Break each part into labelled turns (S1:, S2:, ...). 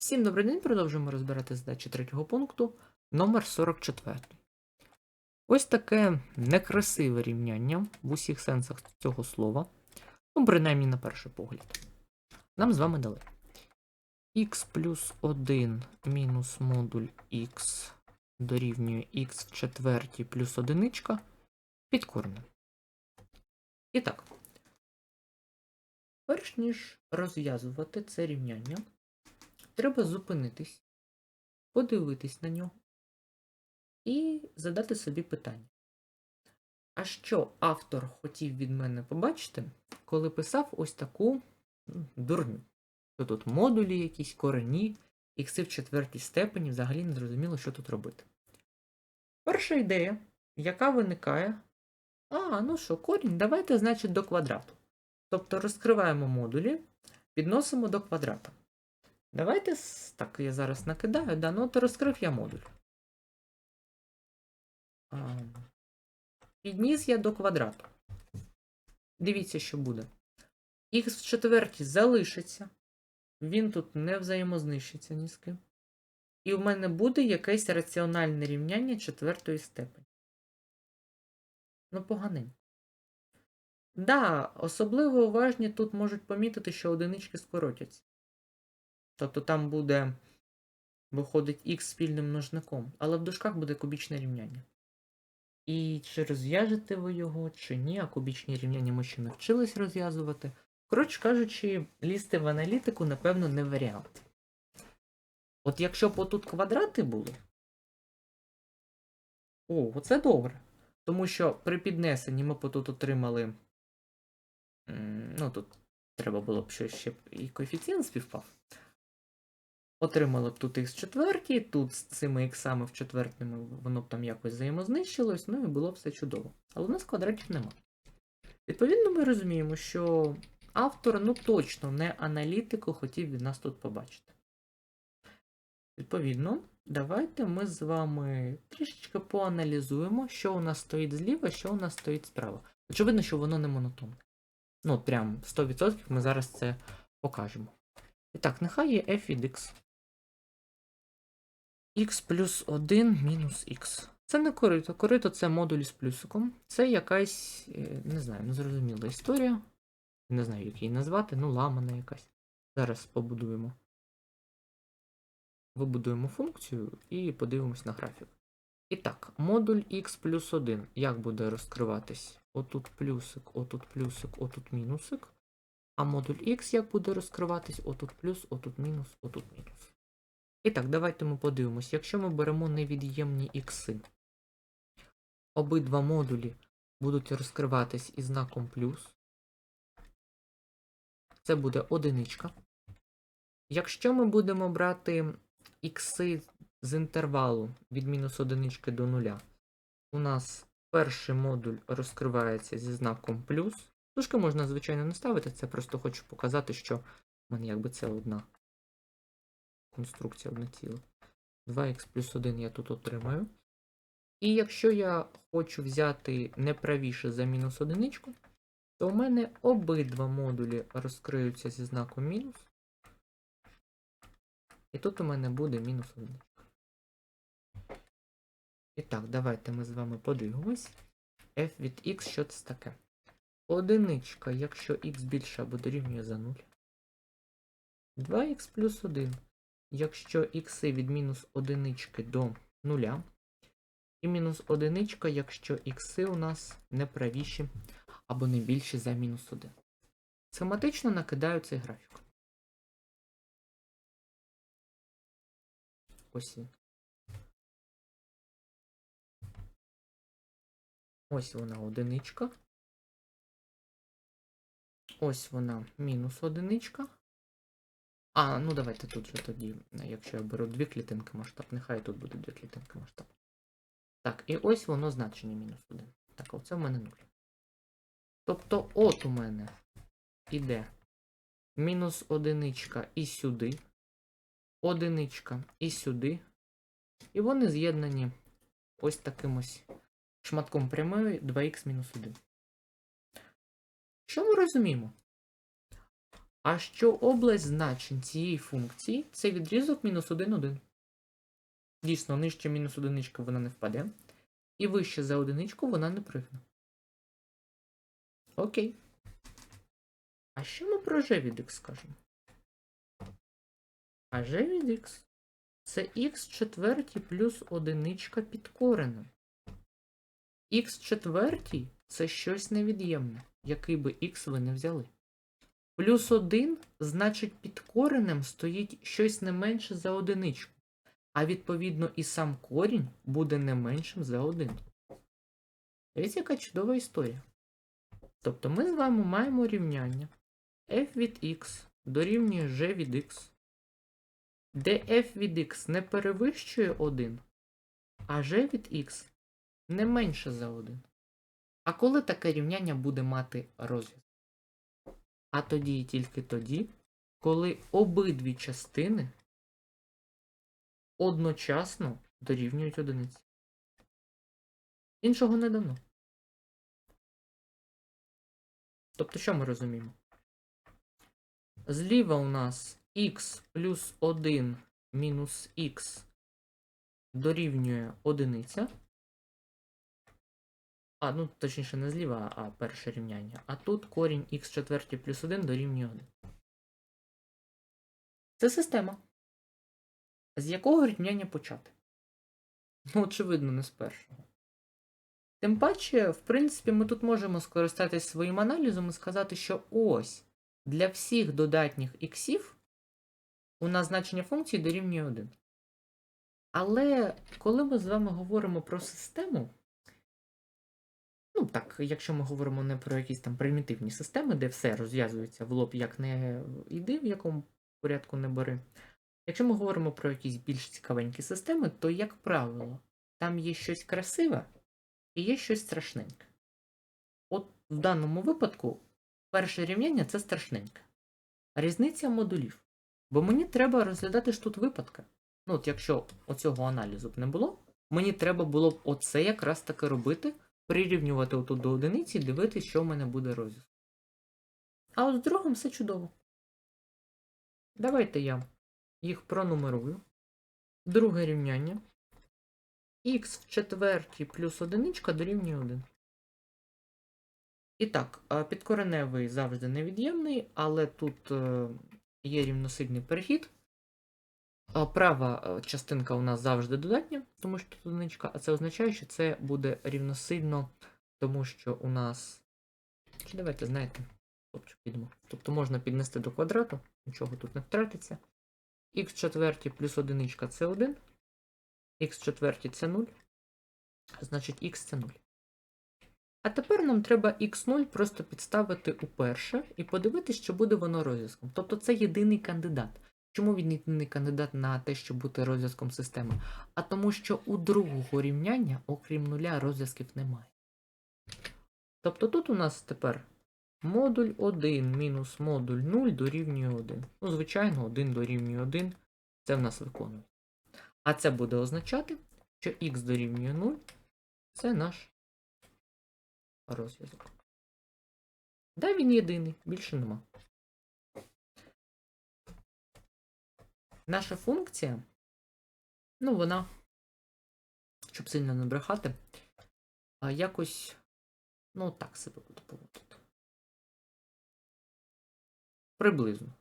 S1: Всім добрий день, продовжуємо розбирати задачі третього пункту, номер 44. Ось таке некрасиве рівняння в усіх сенсах цього слова, ну, принаймні на перший погляд. Нам з вами дали x плюс 1 мінус модуль x дорівнює x в четвертій плюс одиничка під коренем. І так, перш ніж розв'язувати це рівняння, Треба зупинитись, подивитись на нього і задати собі питання. А що автор хотів від мене побачити, коли писав ось таку дурню? То тут модулі якісь корені, ікси в четвертій степені, взагалі не зрозуміло, що тут робити. Перша ідея, яка виникає. А, ну що, корінь, давайте, значить, до квадрату. Тобто розкриваємо модулі, підносимо до квадрата. Давайте так, я зараз накидаю, да, ну от розкрив я модуль. Підніс я до квадрату. Дивіться, що буде. Х в четвертій залишиться. Він тут не взаємознищиться ні з ким. І в мене буде якесь раціональне рівняння четвертої степені. Ну, поганенько. Да, особливо уважні тут можуть помітити, що одинички скоротяться. Тобто там буде, виходить, х спільним множником, але в дужках буде кубічне рівняння. І чи розв'яжете ви його, чи ні, а кубічні рівняння ми ще не вчились розв'язувати. Коротше кажучи, лізти в аналітику, напевно, не варіант. От якщо б отут квадрати були. О, оце добре. Тому що при піднесенні ми б тут отримали. Ну, тут треба було б щось ще і коефіцієнт співпав. Отримали тут х четвертій, тут з цими іксами в четвертому воно б там якось взаємознищилось, ну і було все чудово. Але у нас квадратів нема. Відповідно, ми розуміємо, що автор ну точно не аналітику хотів від нас тут побачити. Відповідно, давайте ми з вами трішечки поаналізуємо, що у нас стоїть зліва, що у нас стоїть справа. Очевидно, що воно не монотонне. Ну, прям 100% ми зараз це покажемо. І так, нехай є f від x. x плюс 1 мінус x. Це не корито. Корито це модуль з плюсиком. Це якась, е, не знаю, незрозуміла історія. Не знаю, як її назвати, ну ламана якась. Зараз побудуємо. Вибудуємо функцію і подивимось на графік. І так, модуль x плюс 1 як буде розкриватись? Отут плюсик, отут плюсик, отут мінусик. А модуль x як буде розкриватись? Отут плюс, отут мінус, отут мінус. І так, давайте ми подивимось. Якщо ми беремо невід'ємні ікси, обидва модулі будуть розкриватись із знаком плюс. Це буде одиничка. Якщо ми будемо брати ікси з інтервалу від мінус одинички до нуля, у нас перший модуль розкривається зі знаком плюс. Дужки можна, звичайно, не ставити, це просто хочу показати, що в мене якби це одна конструкція, одне ціле. 2х плюс 1 я тут отримаю. І якщо я хочу взяти неправіше за мінус одиничку, то у мене обидва модулі розкриються зі знаком мінус. І тут у мене буде мінус одиничка. І так, давайте ми з вами подивимось. f від x, що це таке? Одиничка, якщо х більше або дорівнює за 0. 2х плюс 1, якщо х від мінус одинички до 0. І мінус одиничка, якщо х у нас не правіші або не більші за мінус 1. Схематично накидаю цей графік. Ось він. Ось вона одиничка. Ось вона мінус одиничка. А, ну давайте тут же тоді, якщо я беру дві клітинки масштаб, нехай тут буде дві клітинки масштаб. Так, і ось воно значення мінус 1. Так, оце в мене 0. Тобто, от у мене іде мінус одиничка і сюди, одиничка і сюди. І вони з'єднані ось таким ось шматком прямої 2х мінус 1. Що ми розуміємо? А що область значень цієї функції це відрізок мінус 1, 1. Дійсно, нижче мінус одиничка вона не впаде. І вище за одиничку вона не пригне. Окей. А що ми про g від x скажемо? А g від x це x четвертій плюс одиничка під коренем. Х четвертій це щось невід'ємне, який би х ви не взяли. Плюс 1, значить, під коренем стоїть щось не менше за одиничку. А відповідно і сам корінь буде не меншим за 1. Дивіться, яка чудова історія. Тобто ми з вами маємо рівняння f від x дорівнює g від x, де f від x не перевищує 1, а g від x не менше за 1. А коли таке рівняння буде мати розв'язок? А тоді і тільки тоді, коли обидві частини одночасно дорівнюють одиниці. Іншого не дано. Тобто, що ми розуміємо? Зліва у нас х плюс 1 мінус х дорівнює одиниця. А, ну точніше не зліва, а перше рівняння. А тут корінь х четвертій плюс 1 дорівнює 1. Це система. З якого рівняння почати? Ну, очевидно, не з першого. Тим паче, в принципі, ми тут можемо скористатись своїм аналізом і сказати, що ось для всіх додатніх іксів у нас значення функції дорівнює 1. Але коли ми з вами говоримо про систему, ну так, якщо ми говоримо не про якісь там примітивні системи, де все розв'язується в лоб, як не йди, в якому порядку не бери. Якщо ми говоримо про якісь більш цікавенькі системи, то, як правило, там є щось красиве і є щось страшненьке. От в даному випадку перше рівняння це страшненьке. Різниця модулів. Бо мені треба розглядати ж тут випадки. Ну, от якщо оцього аналізу б не було, мені треба було б оце якраз таки робити, прирівнювати отут до одиниці і дивитися, що в мене буде розв'язок. А от з другим все чудово. Давайте я їх пронумерую. Друге рівняння. х в четвертій плюс одиничка дорівнює 1. І так, підкореневий завжди невід'ємний, але тут е, є рівносильний перехід. Права е, частинка у нас завжди додатня, тому що тут одиничка, а це означає, що це буде рівносильно, тому що у нас. Чи давайте, знаєте. Тобто можна піднести до квадрату, нічого тут не втратиться. х четвертій плюс одиничка це 1. х четвертій це 0. Значить х це 0. А тепер нам треба x0 просто підставити у перше і подивитися, що буде воно розв'язком. Тобто це єдиний кандидат. Чому він єдиний кандидат на те, щоб бути розв'язком системи? А тому, що у другого рівняння, окрім нуля, розв'язків немає. Тобто тут у нас тепер модуль 1 мінус модуль 0 дорівнює 1. Ну, звичайно, 1 дорівнює 1. Це в нас виконує. А це буде означати, що х дорівнює 0 це наш розв'язок. Да, він єдиний, більше нема. Наша функція, ну, вона, щоб сильно не брехати, якось, ну, так себе буде поводити. Приблизно.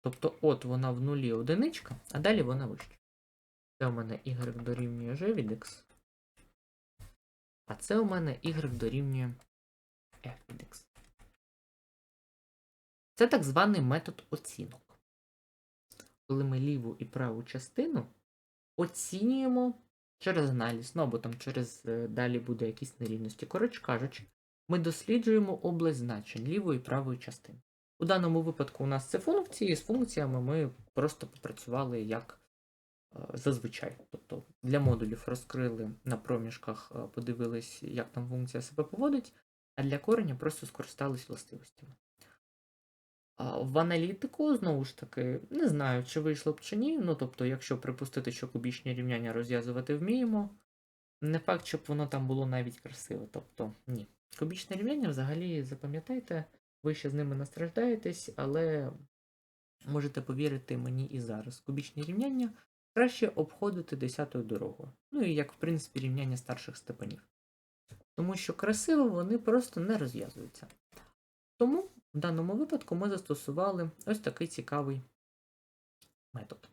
S1: Тобто, от вона в нулі одиничка, а далі вона вища. Це у мене y дорівнює g від x. А це у мене y дорівнює f від x. Це так званий метод оцінок. Коли ми ліву і праву частину оцінюємо через аналіз, ну або там через е, далі буде якісь нерівності. Коротше кажучи, ми досліджуємо область значень лівої і правої частини. У даному випадку у нас це функції, з функціями ми просто попрацювали як е, зазвичай. Тобто для модулів розкрили на проміжках, е, подивились, як там функція себе поводить, а для кореня просто скористались властивостями. В аналітику, знову ж таки, не знаю, чи вийшло б чи ні. Ну, тобто, якщо припустити, що кубічні рівняння розв'язувати вміємо, не факт, щоб воно там було навіть красиве. Тобто, ні. Кубічне рівняння взагалі, запам'ятайте, ви ще з ними настраждаєтесь, але можете повірити мені і зараз. Кубічні рівняння краще обходити десятою дорогою. Ну і як, в принципі, рівняння старших степенів. Тому що красиво вони просто не розв'язуються. Тому в даному випадку ми застосували ось такий цікавий метод.